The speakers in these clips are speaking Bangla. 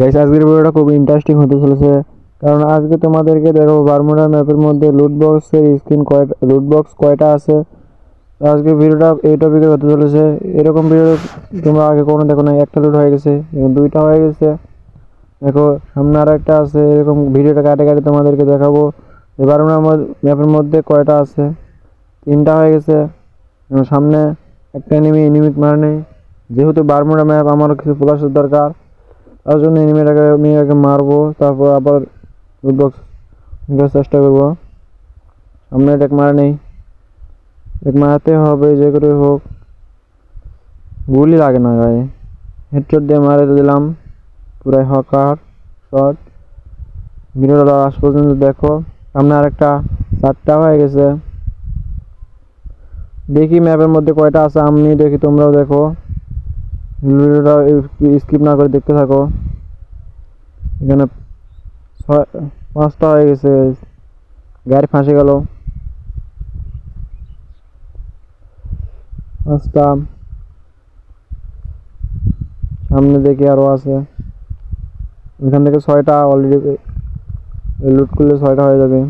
গাইস আজকের ভিডিওটা খুব ইন্টারেস্টিং হতে চলেছে। কারণ আজকে তোমাদেরকে দেখো বারমুডা ম্যাপের মধ্যে লুট বক্সের স্ক্রিন কয়টা লুট বক্স কয়টা আছে? আজকে ভিডিওটা এই টপিকে হতে চলেছে। এরকম ভিডিও তোমরা আগে কোনো দেখো না একটা লুট হয়ে গেছে দুইটা হয়ে গেছে। দেখো, সামনে আর একটা আছে, এরকম ভিডিওটা কাটে কাটে তোমাদেরকে দেখাবো। যে বারমুডা ম্যাপের মধ্যে কয়টা আছে? তিনটা হয়ে গেছে। সামনে একটা এনিমি এনিমিট মার নেই যেহেতু বারমুডা ম্যাপ আমারও কিছু প্লাসের দরকার তার জন্য এনিমিটাকে আগে মারবো, তারপর আবার লুটবক্স চেষ্টা করব। সামনে এটাকে মারা নেই। এটাকে মারাতে হবে, যে করে হোক। গুলি লাগে না গায়ে হেডশট দিয়ে মারে দিলাম। পুরাই হকার শট ভিডিওটা আজ পর্যন্ত দেখো। সামনে আরেকটা চারটা হয়ে গেছে। দেখি ম্যাপের মধ্যে কয়টা আছে, আমি দেখি তোমরাও দেখো। ভিডিওটা স্কিপ না করে দেখতে থাকো। এখানে পাঁচটা হয়ে গেছে। গাড়ি ফাঁসে গেল। পাঁচটা। সামনে দেখি আরও আছে। এখান থেকে ছয়টা অলরেডি লুট করলে ছয়টা হয়ে যাবে।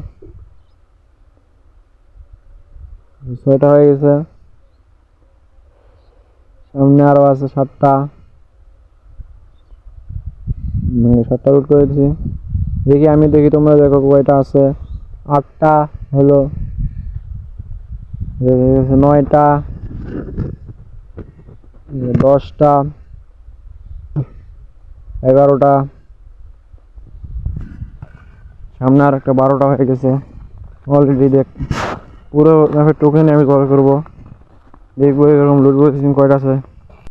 ছয়টা হয়ে গেছে। সামনে আরও আছে সাতটা। সাতটা লুট করেছি। দেখি, আমি দেখি তোমরা দেখো কয়টা আছে। আটটা হলো, নয়টা, দশটা, এগারোটা। সামনে আর একটা বারোটা হয়ে গেছে। অলরেডি দেখ, পুরো টোকেন আমি কল করব। দেখব এরকম লুটবো সিম কয়টা আছে।